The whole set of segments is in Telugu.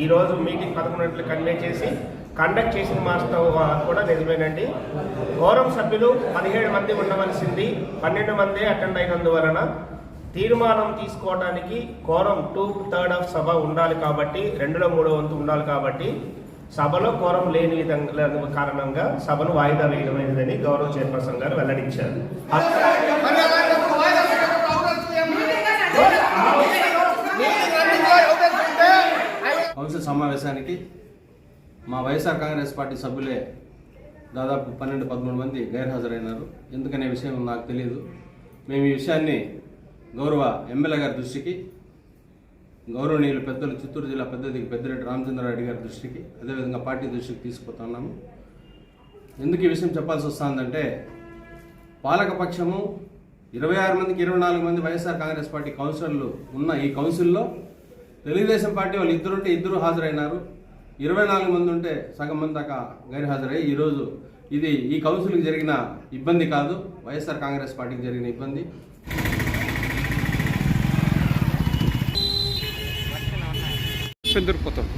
ఈరోజు మీటింగ్ పదకొండు కన్వే చేసి కండక్ట్ చేసిన మాస్టర్ కూడా నిజమేనండి. గౌరవ సభ్యులు పదిహేడు మంది ఉండవలసింది పన్నెండు మంది అటెండ్ అయినందువలన తీర్మానం తీసుకోవడానికి కోరం టూ థర్డ్ ఆఫ్ సభ ఉండాలి కాబట్టి రెండులో మూడో వంతు ఉండాలి కాబట్టి సభలో కోరం లేని విధంగా కారణంగా సభను వాయిదా వేయడమైనదని గౌరవ చైర్పర్సన్ గారు వెల్లడించారు మరి అలాంటప్పుడు వాయిదా వేయడానికి అవకాశం ఏముంది? మీటింగ్ రన్నింగ్లో ఎవిడెన్స్ ఉంటే కౌన్సిల్ సమావేశానికి మా వైఎస్ఆర్ కాంగ్రెస్ పార్టీ సభ్యులే దాదాపు పన్నెండు పదమూడు మంది గైర్హాజరైనారు. ఎందుకనే విషయం నాకు తెలియదు మేము ఈ విషయాన్ని గౌరవ ఎమ్మెల్యే గారి దృష్టికి గౌరవనీయులు పెద్దలు చిత్తూరు జిల్లా పెద్దదికి పెద్దిరెడ్డి రామచంద్రారెడ్డి గారి దృష్టికి అదేవిధంగా పార్టీ దృష్టికి తీసుకుపోతున్నాము ఎందుకు ఈ విషయం చెప్పాల్సి వస్తుందంటే పాలకపక్షము ఇరవై ఆరు మందికి ఇరవై నాలుగు మంది వైఎస్ఆర్ కాంగ్రెస్ పార్టీ కౌన్సిలర్లు ఉన్న ఈ కౌన్సిల్లో తెలుగుదేశం పార్టీ వాళ్ళు ఇద్దరుంటే ఇద్దరు హాజరైనారు. ఇరవై నాలుగు మంది ఉంటే సగం మంది దాకా గైర్హాజరై ఈరోజు ఇది ఈ కౌన్సిల్కి జరిగిన ఇబ్బంది కాదు. వైఎస్ఆర్ కాంగ్రెస్ పార్టీకి జరిగిన ఇబ్బంది. పెందురుపోతాం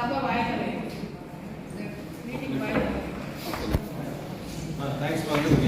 సభ వాయిదా వేయండి. మీటింగ్ వాయిదా వేయండి. థ్యాంక్స్ ఫర్ థ్యాంక్స్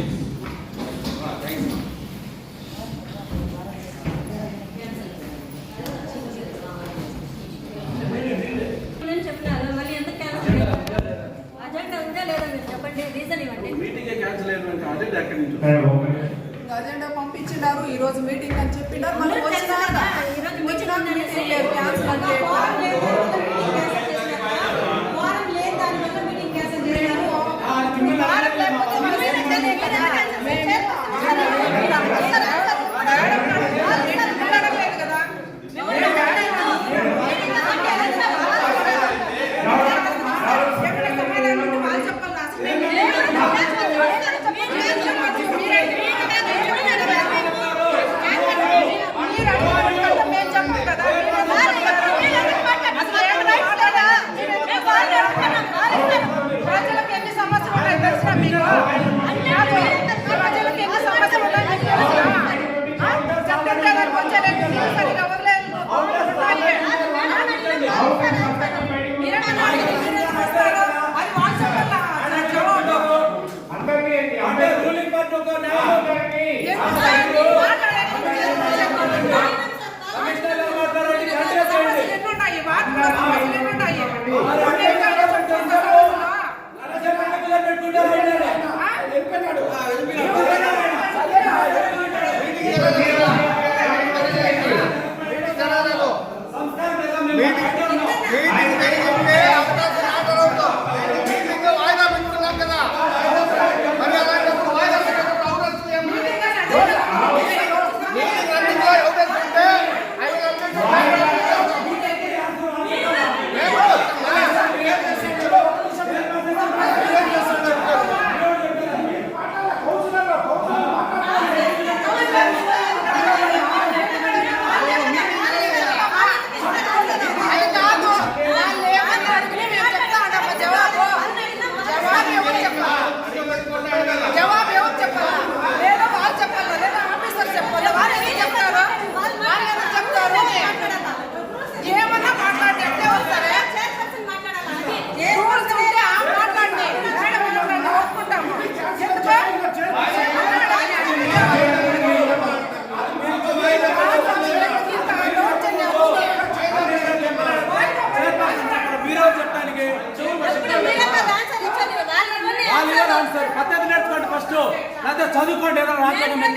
మాట్లాడతారు.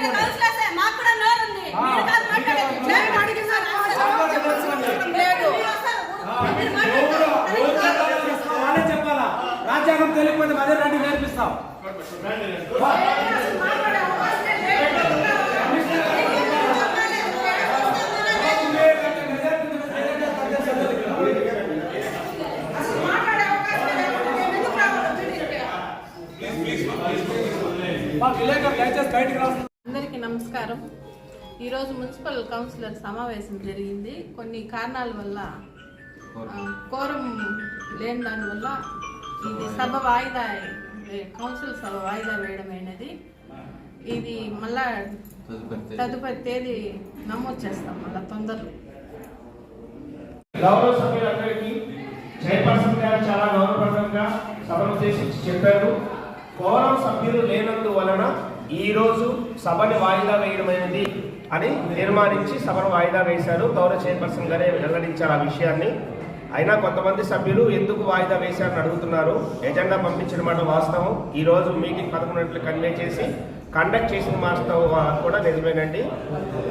ఎవరు చెప్పాలో చేస్తాం, వాళ్ళే చెప్పాలా? రాజ్యాంగం తెలియకపోతే అదే రండి నేర్పిస్తాం మా విలేకరులు దయచేసి బయటికి రా అందరికీ నమస్కారం ఈరోజు మున్సిపల్ కౌన్సిలర్ సమావేశం జరిగింది. కొన్ని కారణాల వల్ల కోరం లేని దానివల్ల ఇది సభ వాయిదా కౌన్సిల్ సభ వాయిదా వేయడమైనది. ఇది మళ్ళా తదుపరి తేదీ. నమోదు చేస్తాం మళ్ళా తొందరలో. గౌరవ సభ్యులందరికీ చైర్పర్సన్ గారు చాలా గౌరవప్రదంగా సభను ఉద్దేశించి చెప్పారు. కోరం సభ్యులు లేనందువలన ఈ రోజు సభని వాయిదా వేయడమైనది. అని తీర్మానించి సభను వాయిదా వేశారు. గౌరవ చైర్పర్సన్ గారే వెల్లడించారు ఆ విషయాన్ని. అయినా కొంతమంది సభ్యులు ఎందుకు వాయిదా వేశారని అడుగుతున్నారు. ఎజెండా పంపించిన మాట వాస్తవం. ఈ రోజు మీటింగ్ పదకొండు కన్వే చేసి కండక్ట్ చేసిన వాస్తవం కూడా నిజమేనండి.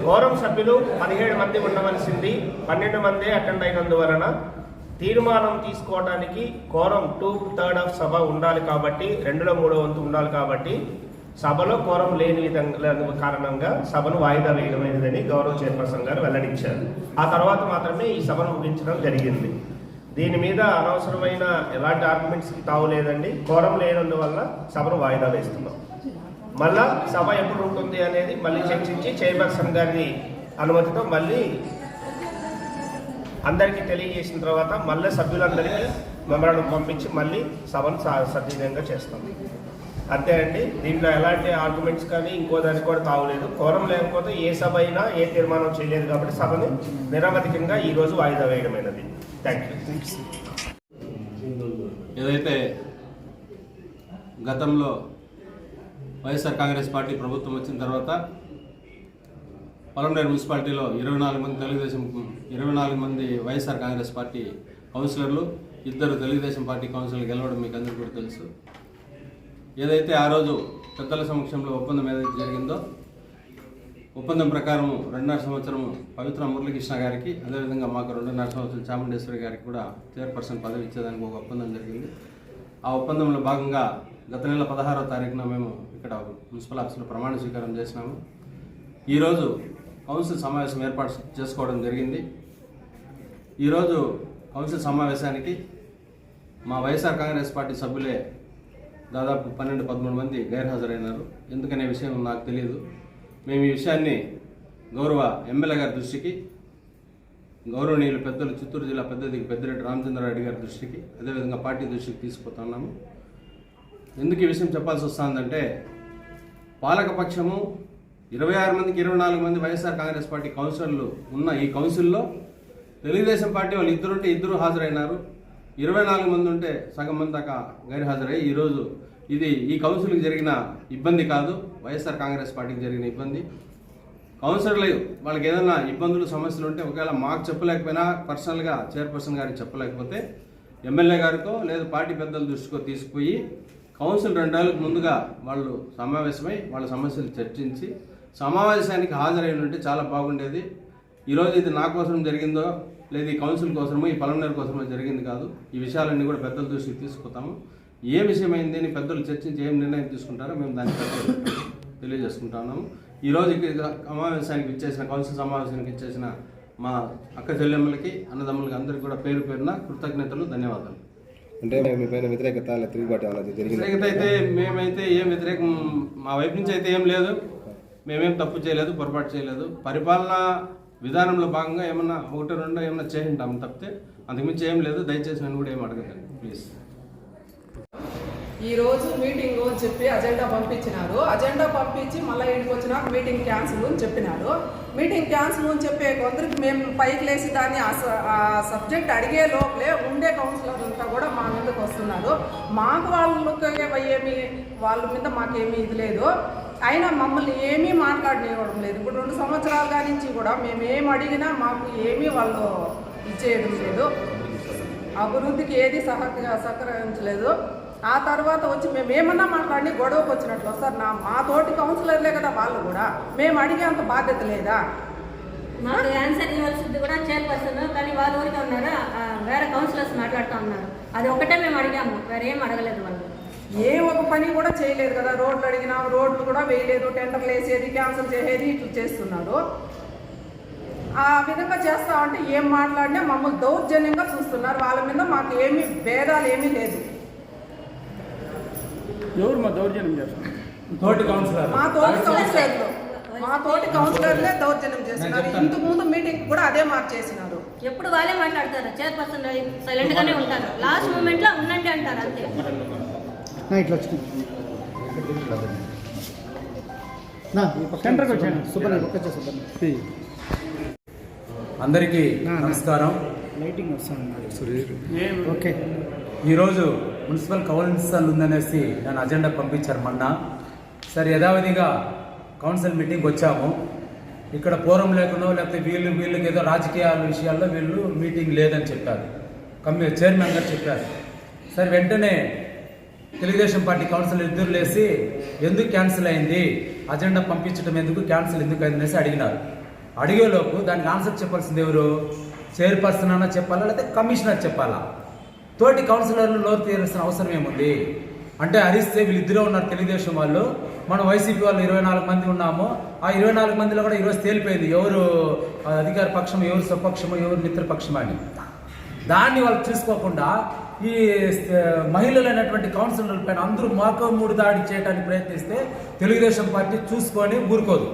గౌరవ సభ్యులు పదిహేడు మంది ఉండవలసింది. పన్నెండు మందే అటెండ్ అయినందువలన తీర్మానం తీసుకోవడానికి కోరం టూ థర్డ్ ఆఫ్ సభ ఉండాలి కాబట్టి రెండులో మూడో వంతు ఉండాలి కాబట్టి సభలో కోరం లేని విధంగా కారణంగా సభను వాయిదా వేయడమైనదని గౌరవ చైర్పర్సన్ గారు వెల్లడించారు. ఆ తర్వాత మాత్రమే ఈ సభను ముగించడం జరిగింది. దీని మీద అనవసరమైన ఎలాంటి ఆర్గ్యుమెంట్స్కి తావు లేదండి. కోరం లేనందువల్ల సభను వాయిదా వేస్తున్నాం. మళ్ళా సభ ఎప్పుడు ఉంటుంది అనేది మళ్ళీ చర్చించి చైర్పర్సన్ గారి అనుమతితో మళ్ళీ అందరికీ తెలియజేసిన తర్వాత మళ్ళీ సభ్యులందరికీ మెమరాండం పంపించి మళ్ళీ సభను స- చేస్తాం. అంతే అండి. దీంట్లో ఎలాంటి ఆర్గ్యుమెంట్స్ కానీ ఇంకో దానికి కూడా తాగులేదు కోరం లేకపోతే ఏ సభ అయినా ఏ తీర్మానం చేయలేదు కాబట్టి సభని నిరవధికంగా ఈరోజు వాయిదా వేయడమైనది. థ్యాంక్ యూ ఏదైతే గతంలో వైఎస్ఆర్ కాంగ్రెస్ పార్టీ ప్రభుత్వం వచ్చిన తర్వాత పొలంనేరు మున్సిపాలిటీలో ఇరవై నాలుగు మంది తెలుగుదేశం ఇరవై నాలుగు మంది వైఎస్ఆర్ కాంగ్రెస్ పార్టీ కౌన్సిలర్లు ఇద్దరు తెలుగుదేశం పార్టీ కౌన్సిలర్లు గెలవడం మీకు అందరికీ కూడా తెలుసు. ఏదైతే ఆ రోజు పెద్దల సమక్షంలో ఒప్పందం ఏదైతే జరిగిందో ఒప్పందం ప్రకారం రెండున్నర సంవత్సరం పవిత్ర మురళీకృష్ణ గారికి అదేవిధంగా మాకు రెండున్నర సంవత్సరం చాముండేశ్వరి గారికి కూడా చైర్పర్సన్ పదవి ఇచ్చేదానికి ఒక ఒప్పందం జరిగింది. ఆ ఒప్పందంలో భాగంగా గత నెల పదహారో తారీఖున మేము ఇక్కడ మున్సిపల్ ఆఫీసులో ప్రమాణ స్వీకారం చేసినాము. ఈరోజు కౌన్సిల్ సమావేశం ఏర్పాటు చేసుకోవడం జరిగింది. ఈరోజు కౌన్సిల్ సమావేశానికి మా వైఎస్ఆర్ కాంగ్రెస్ పార్టీ సభ్యులే దాదాపు పన్నెండు పదమూడు మంది గైర్హాజరైనారు. ఎందుకనే విషయం నాకు తెలియదు మేము ఈ విషయాన్ని గౌరవ ఎమ్మెల్యే గారి దృష్టికి గౌరవనీయులు పెద్దలు చిత్తూరు జిల్లా పెద్దదికి పెద్దిరెడ్డి రామచంద్రారెడ్డి గారి దృష్టికి అదేవిధంగా పార్టీ దృష్టికి తీసుకుపోతున్నాము ఎందుకు ఈ విషయం చెప్పాల్సి వస్తుందంటే పాలకపక్షము ఇరవై ఆరు మందికి ఇరవై నాలుగు మంది వైఎస్ఆర్ కాంగ్రెస్ పార్టీ కౌన్సిలర్లు ఉన్న ఈ కౌన్సిల్లో తెలుగుదేశం పార్టీ వాళ్ళు ఇద్దరుంటే ఇద్దరు హాజరైనారు. ఇరవై నాలుగు మంది ఉంటే సగం మంది దాకా గైర్ ఈరోజు ఇది ఈ కౌన్సిల్కి జరిగిన ఇబ్బంది కాదు. వైఎస్ఆర్ కాంగ్రెస్ పార్టీకి జరిగిన ఇబ్బంది. కౌన్సిలర్లు వాళ్ళకి ఏదైనా ఇబ్బందులు సమస్యలు ఉంటే ఒకవేళ మాకు చెప్పలేకపోయినా పర్సనల్గా చైర్పర్సన్ గారికి చెప్పలేకపోతే ఎమ్మెల్యే గారితో లేదా పార్టీ పెద్దల దృష్టికో తీసుకుపోయి కౌన్సిల్ రెండేళ్ళకు ముందుగా వాళ్ళు సమావేశమై వాళ్ళ సమస్యలు చర్చించి సమావేశానికి హాజరైన ఉంటే చాలా బాగుండేది. ఈరోజు ఇది నా కోసం జరిగిందో లేదు ఈ కౌన్సిల్ కోసమో ఈ పలమనేరు కోసమో జరిగింది కాదు. ఈ విషయాలన్నీ కూడా పెద్దల దృష్టికి తీసుకుపోతాము. ఏ విషయమైంది అని పెద్దలు చర్చించి ఏం నిర్ణయం తీసుకుంటారో మేము దాన్ని తెలియజేసుకుంటా ఉన్నాము ఈరోజు సమావేశానికి ఇచ్చేసిన కౌన్సిల్ సమావేశానికి ఇచ్చేసిన మా అక్క చెల్లెమ్మలకి అన్నదమ్ములకి అందరికీ కూడా పేరు పేరున కృతజ్ఞతలు ధన్యవాదాలు. అంటే మీ పైన వ్యతిరేకత తిరుగుబాటు వ్యతిరేకత అయితే మేమైతే ఏం వ్యతిరేకం మా వైపు నుంచి అయితే ఏం లేదు. మేమేం తప్పు చేయలేదు పొరపాటు చేయలేదు. పరిపాలన విధానంలో భాగంగా ఏమన్నా ఒకటి రెండు ఏమన్నా చేసి తప్పితే అంతకుమించి ఏం లేదు. దయచేసి నేను కూడా ఏం అడగదండి ప్లీజ్ ఈ రోజు మీటింగ్ అని చెప్పి అజెండా పంపించినారు. అజెండా పంపించి మళ్ళీ ఇంటికి వచ్చినాక మీటింగ్ క్యాన్సిల్ అని చెప్పినారు. మీటింగ్ క్యాన్సిల్ అని చెప్పే కొందరికి మేము పైకి లేసి దాన్ని ఆ ఆ సబ్జెక్ట్ అడిగే లోపలే ఉండే కౌన్సిలర్ అంతా కూడా మా మీదకి వస్తున్నారు. మాకు వాళ్ళకి ఏమి వాళ్ళ మీద మాకేమీ ఇది లేదు. అయినా మమ్మల్ని ఏమీ మాట్లాడనివ్వడం లేదు. ఇప్పుడు రెండు సంవత్సరాల నుంచి కూడా మేము ఏం అడిగినా మాకు ఏమీ వాళ్ళు ఇచ్చేయడం లేదు. అభివృద్ధికి ఏది సహ సహకరించలేదు. ఆ తర్వాత వచ్చి మేము ఏమన్నా మాట్లాడి గొడవకు వచ్చినట్లు వస్తారు? నా మా తోటి కౌన్సిలర్లే కదా వాళ్ళు కూడా. మేము అడిగేంత బాధ్యత లేదా? మాకు ఆన్సర్ ఇవ్వాల్సింది కూడా చైర్పర్సన్ కానీ వాళ్ళ ఊరికే ఉన్నారు? వేరే కౌన్సిలర్స్ మాట్లాడుతూ ఉన్నారు. అది ఒకటే మేము అడిగాము. వేరే ఏం అడగలేదు వాళ్ళు. ఏ ఒక పని కూడా చేయలేదు కదా. రోడ్లు అడిగినా రోడ్లు కూడా వేయలేదు. టెండర్లు వేసేది క్యాన్సిల్ చేసేది ఇట్లా చేస్తున్నారు ఆ విధంగా చేస్తా ఉంటే ఏం మాట్లాడినా మమ్మల్ని దౌర్జన్యంగా చూస్తున్నారు. వాళ్ళ మీద మాకు ఏమీ భేదాలు ఏమీ లేదు. ఎవరు మా దౌర్జన్యం చేస్తారు తోటి కౌన్సిలర్. మా తోటి కౌన్సిలర్లు. మా తోటి కౌన్సిలర్లే దౌర్జన్యం చేస్తున్నారు. ఇంతకు ముందు మీటింగ్ కూడా అదే మార్చేసినారు ఎప్పుడు వాళ్ళే మాట్లాడతారు. చైర్పర్సన్ సైలెంట్ గానే ఉంటారు. లాస్ట్ మూమెంట్లో ఉండండి అంటారు అంతే. ఇట్లా వచ్చింది సెంటర్కి వచ్చాను. అందరికీ నమస్కారం. ఓకే. ఈరోజు మున్సిపల్ కౌన్సిల్ ఉందనేసి నన్ను అజెండా పంపించారు మొన్న. సరే యథావిధిగా కౌన్సిల్ మీటింగ్ వచ్చాము. ఇక్కడ పూర్వం లేకుండా లేకపోతే వీళ్ళు వీళ్ళకి ఏదో రాజకీయాల విషయాల్లో వీళ్ళు మీటింగ్ లేదని చెప్పారు. కమ్మి చైర్మన్ గారు చెప్పారు. సరే వెంటనే తెలుగుదేశం పార్టీ కౌన్సిల్ ఇద్దరు లేసి ఎందుకు క్యాన్సిల్ అయింది? అజెండా పంపించడం ఎందుకు? క్యాన్సిల్ ఎందుకు అయిందనేసి అడిగినారు. అడిగేలోపు దానికి ఆన్సర్ చెప్పాల్సింది ఎవరు? చైర్పర్సన్ అన్న చెప్పాలా? లేకపోతే కమిషనర్ చెప్పాలా? తోటి కౌన్సిలర్లు లోతు తీరాల్సిన అవసరం ఏముంది? అంటే హరిస్తే వీళ్ళిద్దరే ఉన్నారు తెలుగుదేశం వాళ్ళు. మనం వైసీపీ వాళ్ళు ఇరవై నాలుగు మంది ఉన్నాము. ఆ ఇరవై నాలుగు మందిలో కూడా ఈరోజు తేలిపోయింది. ఎవరు అధికార పక్షం ఎవరు స్వపక్షము ఎవరు మిత్రపక్షం అని. దాన్ని వాళ్ళు చూసుకోకుండా ఈ మహిళలైనటువంటి కౌన్సిలర్ల పైన అందరూ మూడు దాడి చేయడానికి ప్రయత్నిస్తే తెలుగుదేశం పార్టీ చూసుకొని ఊరుకోదు.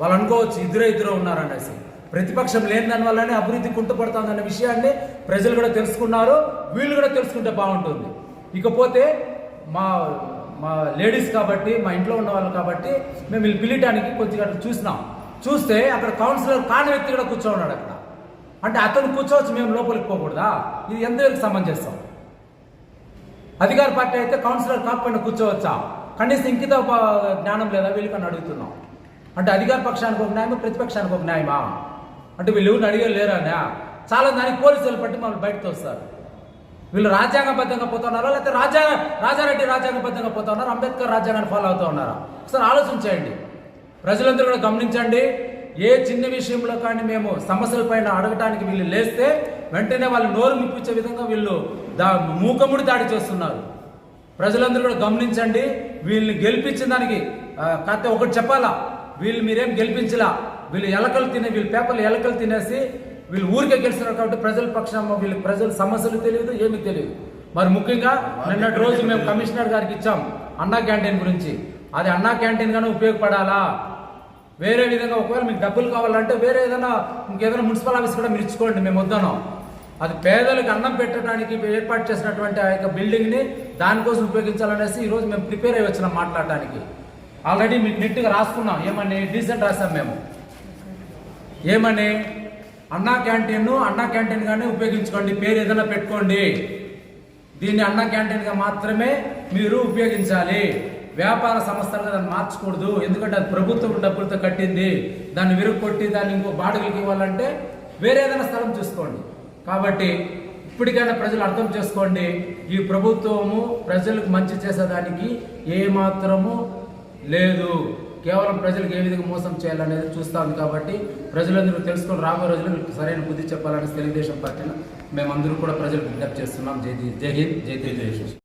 వాళ్ళు అనుకోవచ్చు ఇద్దరే ఇద్దరు ఉన్నారనేసి. ప్రతిపక్షం లేని దాని వల్లనే అభివృద్ధి కుంటుపడుతుందన్న విషయాన్ని ప్రజలు కూడా తెలుసుకున్నారు వీళ్ళు కూడా తెలుసుకుంటే బాగుంటుంది. ఇకపోతే మా మా లేడీస్ కాబట్టి మా ఇంట్లో ఉన్న వాళ్ళు కాబట్టి మేము వీళ్ళు పిలియటానికి కొద్దిగా అట్లా చూసినాం. చూస్తే అక్కడ కౌన్సిలర్ కాని వ్యక్తి కూడా కూర్చోన్నాడు అక్కడ. అంటే అతను కూర్చోవచ్చు మేము లోపలికి పోకూడదా? ఇది ఎంతవరకు సమంజసం? అధికార పార్టీ అయితే కౌన్సిలర్ కాకపోయినా కూర్చోవచ్చా? కనీసం ఇంకిత జ్ఞానం లేదా వీళ్ళకని అడుగుతున్నాం. అంటే అధికార పక్షానికి ఒక న్యాయమా ప్రతిపక్షానికి ఒక న్యాయమా? అంటే వీళ్ళు ఎవరిని అడిగే లేరానా చాలా దానికి పోలీసులు పట్టి మమ్మల్ని బయటకు వస్తారు. వీళ్ళు రాజ్యాంగబద్ధంగా పోతున్నారా? లేకపోతే రాజ్యాంగ రాజారెడ్డి రాజ్యాంగబద్ధంగా పోతున్నారా? అంబేద్కర్ రాజ్యాంగాన్ని ఫాలో అవుతా ఉన్నారా? ఒకసారి ఆలోచించండి ప్రజలందరూ కూడా గమనించండి. ఏ చిన్న విషయంలో కానీ మేము సమస్యల పైన అడగటానికి వీళ్ళు లేస్తే వెంటనే వాళ్ళు నోరు మిప్పించే విధంగా వీళ్ళు దా మూకముడి దాడి చేస్తున్నారు. ప్రజలందరూ కూడా గమనించండి వీళ్ళని గెలిపించిన దానికి కథ ఒకటి చెప్పాలా వీళ్ళు మీరేం గెలిపించలా వీళ్ళు ఎలకలు తినే వీళ్ళు పేపర్లు ఎలకలు తినేసి వీళ్ళు ఊరికే గెలిచినారు కాబట్టి ప్రజల పక్షం వీళ్ళు ప్రజల సమస్యలు తెలియదు ఏమీ తెలియదు. మరి ముఖ్యంగా నిన్నటి రోజు మేము కమిషనర్ గారికి ఇచ్చాం అన్నా క్యాంటీన్ గురించి. అది అన్నా క్యాంటీన్ గానే ఉపయోగపడాలా? వేరే విధంగా ఒకవేళ మీకు డబ్బులు కావాలంటే వేరే ఏదైనా ఇంకేదైనా మున్సిపల్ ఆఫీస్ కూడా మీరు ఇచ్చుకోండి మేము వద్దాను అది పేదలకు అన్నం పెట్టడానికి ఏర్పాటు చేసినటువంటి ఆ యొక్క బిల్డింగ్ని దానికోసం ఉపయోగించాలనేసి ఈరోజు మేము ప్రిపేర్ అయ్యి వచ్చినాం మాట్లాడటానికి. ఆల్రెడీ మీకు నీట్గా రాసుకున్నాం ఏమని డీసెంట్ రాసాం మేము. ఏమని? అన్నా క్యాంటీన్ అన్నా క్యాంటీన్గానే ఉపయోగించుకోండి పేరు ఏదైనా పెట్టుకోండి. దీన్ని అన్నా క్యాంటీన్గా మాత్రమే మీరు ఉపయోగించాలి. వ్యాపార సంస్థలుగా దాన్ని మార్చకూడదు. ఎందుకంటే అది ప్రభుత్వం డబ్బులతో కట్టింది. దాన్ని విరుక్కొట్టి దాన్ని ఇంకో బాడుగులకి ఇవ్వాలంటే వేరే ఏదైనా స్థలం చూసుకోండి. కాబట్టి ఇప్పటికైనా ప్రజలు అర్థం చేసుకోండి ఈ ప్రభుత్వము ప్రజలకు మంచి చేసేదానికి ఏమాత్రము లేదు. కేవలం ప్రజలకు ఏ విధంగా మోసం చేయాలనేది చూస్తా ఉంది కాబట్టి ప్రజలందరూ తెలుసుకొని రాబోయే రోజుల్లో మీకు సరైన బుద్ధి చెప్పాలని తెలుగుదేశం పార్టీని మేమందరూ కూడా ప్రజలకు విజ్ఞప్తి చేస్తున్నాం. జై జై హింద్ జై తెలుగుదేశం